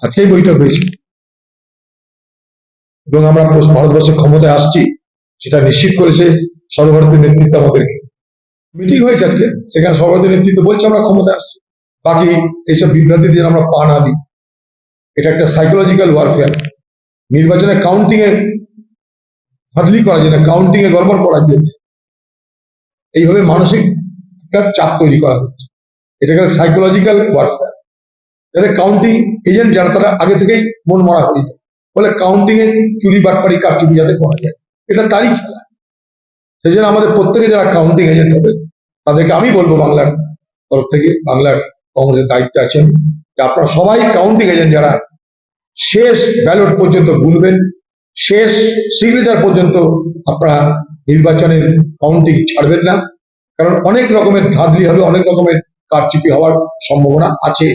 আজকেই বৈঠক হয়েছে। এবং আমরা পশ্চিম ভারতবর্ষে ক্ষমতায় আসছি, সেটা নিশ্চিত করেছে সর্বভারতীয় নেতৃত্ব আমাদেরকে। মিটিং হয়েছে আজকে, সেখানে সর্বভারতীয় নেতৃত্ব বলছে আমরা ক্ষমতায় আসছি। বাকি এইসব বিভ্রান্তি দিয়ে আমরা পা না দিই। এটা একটা সাইকোলজিক্যাল ওয়ারফেয়ার নির্বাচনে কাউন্টিং এ হাতলি করার জন্য কাউন্টিং এ গড়বড় করার জন্য এইভাবে মানসিক একটা চাপ তৈরি করা হচ্ছে। এটাকে সাইকোলজিক্যাল ওয়ারফেয়ার যাতে কাউন্টিং এজেন্ট যারা, তারা আগে থেকেই মন মরা হয়ে যায়। ফলে কাউন্টিং এর চুরি, বাটপারি, কারচুপি যাতে করা যায়, এটা তারই খেলা। সেই জন্য আমাদের প্রত্যেকে যারা কাউন্টিং এজেন্ট হবে, তাদেরকে আমি বলব বাংলার তরফ থেকে, বাংলার কংগ্রেসের দায়িত্বে আছেন, যে আপনারা সবাই কাউন্টিং এজেন্ট যারা, শেষ ব্যালট পর্যন্ত গুনবেন শেষ সিগনেচার পর্যন্ত আপনারা নির্বাচনের কাউন্টিং ছাড়বেন না। কারণ অনেক রকমের ধাঁধলি হবে, অনেক রকমের কারচুপি হওয়ার সম্ভাবনা আছে।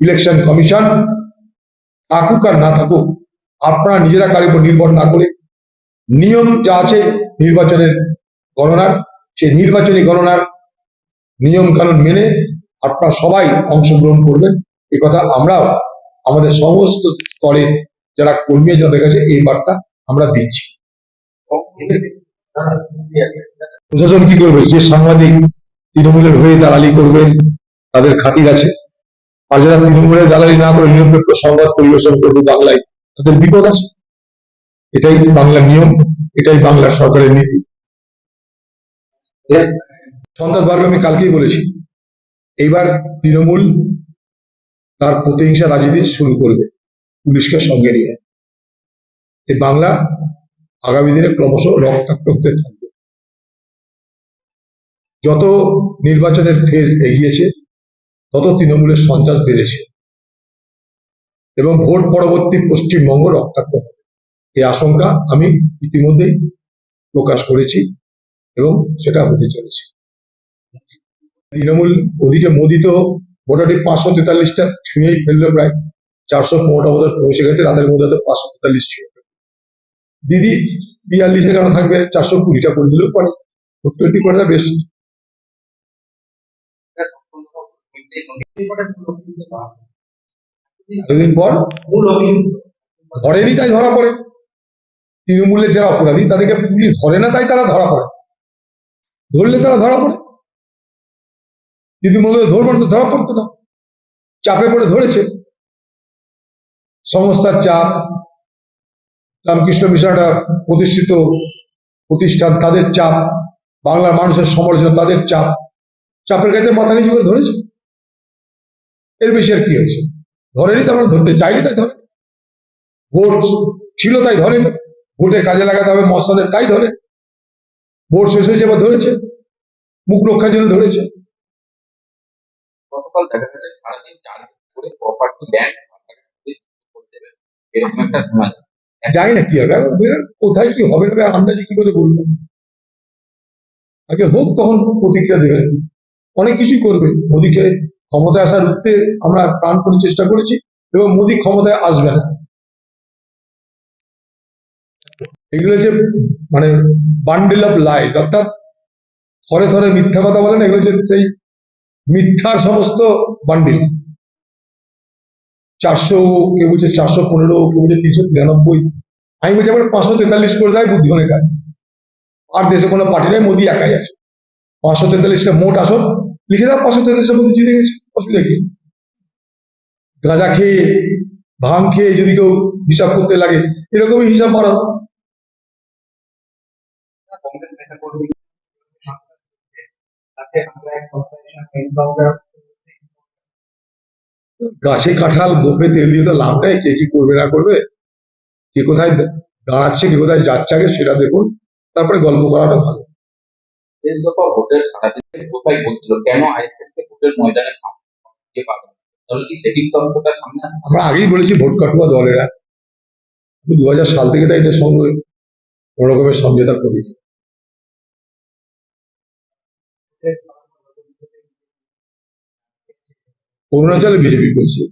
ইলেকশন কমিশন থাকুক আর না থাকুক, আপনারা নিজেরা কার উপর নির্ভর না করে নিয়ম যা আছে নির্বাচনের গণনার, সেই নির্বাচনী গণনার নিয়ম কানুন মেনে আপনারা সবাই অংশগ্রহণ করবেন। এ কথা আমরাও আমাদের সমস্ত স্তরে যারা কর্মী আছে তাদের কাছে এই বার্তা আমরা দিচ্ছি। প্রশাসন কি করবে? যে সাংবাদিক তৃণমূলের হয়ে দালালি করবে, তাদের খাতির আছে। আর যারা তৃণমূলের দালালি না করে নিরপেক্ষ সংবাদ পরিবেশন করবে বাংলায়, তাদের বিপদ আছে। এটাই বাংলার নিয়ম, এটাই বাংলার সরকারের নীতি। সন্ত্রাস বাড়বে আমি কালকেই বলেছি। এইবার তৃণমূল তার প্রতিহিংসা রাজনীতি শুরু করবে পুলিশকে সঙ্গে নিয়ে। এই বাংলা আগামী দিনে ক্রমশ রক্তাক্ত হতে থাকবে। যত নির্বাচনের ফেজ এগিয়েছে তত তৃণমূলের সন্ত্রাস বেড়েছে। এবং ভোট পরবর্তী পশ্চিমবঙ্গ রক্তাক্ত হবে। এই আশঙ্কা আমি ইতিমধ্যেই প্রকাশ করেছি এবং সেটা হতে চলেছে। তৃণমূল ওদিকে মোদি তো মোটামুটি পাঁচশো তেতাল্লিশটা ছুঁয়েই ফেলল প্রায়। চারশো পনেরোটা মধ্যে পৌঁছে গেছে, রাতের মধ্যে তো পাঁচশো তেতাল্লিশ ছুঁয়ে। দিদি বিয়াল্লিশে কেন থাকবে? চারশো কুড়িটা করে দিলেও পারে। টোয়েন্টি করে বেশ। এতদিন পর? ধরেনি তাই ধরা পড়ে। তৃণমূলের যারা অপরাধী, তাদেরকে পুলিশ ধরে না তাই তারা ধরা পড়ে। ধরলে তারা ধরা পড়ে। ধরবেন তো, ধরা পড়তো না। চাপে পড়ে ধরেছে। সংস্থার চাপ, রামকৃষ্ণ মিশন একটা প্রতিষ্ঠিত প্রতিষ্ঠান, তাদের চাপ, বাংলার মানুষের সমালোচনা, তাদের চাপ। চাপের কাছে মাথা নিচু করে ধরেছে। এর বেশি আর কি হয়েছে? ধরেনি তার ধরতে চাইনি তাই ধরে ভোট ছিল তাই ধরেন। ভোটে কাজে লাগাতে হবে মস্তাদের তাই ধরে। ভোট শেষ হয়েছে এবার ধরেছে। মুখ রক্ষার জন্য ধরেছে। গতকাল দেখা গেছে সারাদিন টার্গেট করে প্রপার্টি ল্যান্ড এরকম একটা শোনা জানি না কি হবে কোথায় কি হবে না আন্দাজে কি করে বলব? আগে হোক তখন প্রতিক্রিয়া দেবে। অনেক কিছুই করবে মোদীকে ক্ষমতায় আসার রুখতে আমরা প্রাণপণ চেষ্টা করেছি এবং মোদী ক্ষমতায় আসবে না এগুলো যে মানে বান্ডেল অফ লাইফ অর্থাৎ থরে থরে মিথ্যা কথা বলেন, এগুলো হচ্ছে সেই মিথ্যার সমস্ত বান্ডিল চারশো, কেউ বলছে চারশো পনেরো, কেউ বলছে তিনশো তিরানব্বই। আমি বলছি আবার পাঁচশো তেতাল্লিশ করে দেয় বুদ্ধিমানের কাজ আর দেশে কোনো পার্টি নাই, মোদি একাই আছে। পাঁচশো তেতাল্লিশটা মোট আসন, লিখে দাও পাঁচশো তেতাল্লিশটা মোদি জিতে গেছে। অসুবিধা কি গাঁজা খেয়ে ভাঙ খেয়ে যদি কেউ হিসাব করতে লাগে, এরকমই হিসাব এনকাউন্টার গাছে কাঁঠাল বোপে তেল দিয়ে তো লাভ নেই, কে কি করবে না করবে? কে কোথায় দাঁড়াচ্ছে, কে কোথায় যাচ্ছে আগে সেটা দেখুন। তারপরে গল্প করাটা ভালো। ভোটের সারাদিন কোথায় বলছিল কেন আইএসএফ কে ভোটের ময়দানে আমরা আগেই বলেছি ভোট কাটুয়া দলেরা। দু হাজার সাল থেকে তাই এদের সঙ্গে কোনো রকমের সমঝোতা করি অরুণাচলে বিজেপি করছে।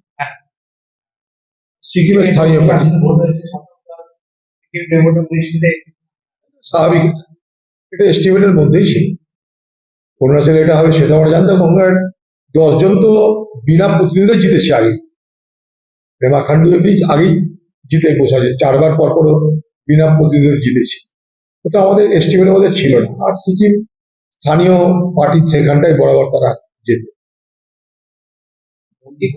সিকিমের স্থানীয় পার্টি। স্বাভাবিক। এটা এস্টিমেটের মধ্যেই ছিল। অরুণাচলে এটা হবে সেটা আমরা জানতাম। আমরা দশজন তো বিনা প্রতিনিধিত্ব জিতেছে আগে। রেমা খান্ডু এমনি আগেই জিতে বসেছে চারবার পর পরও বিনা প্রতিনিধিত্ব জিতেছে। ওটা আমাদের এস্টিমেটের মধ্যে ছিল না। আর সিকিম স্থানীয় পার্টি সেখানটায় বরাবর তারা মোদী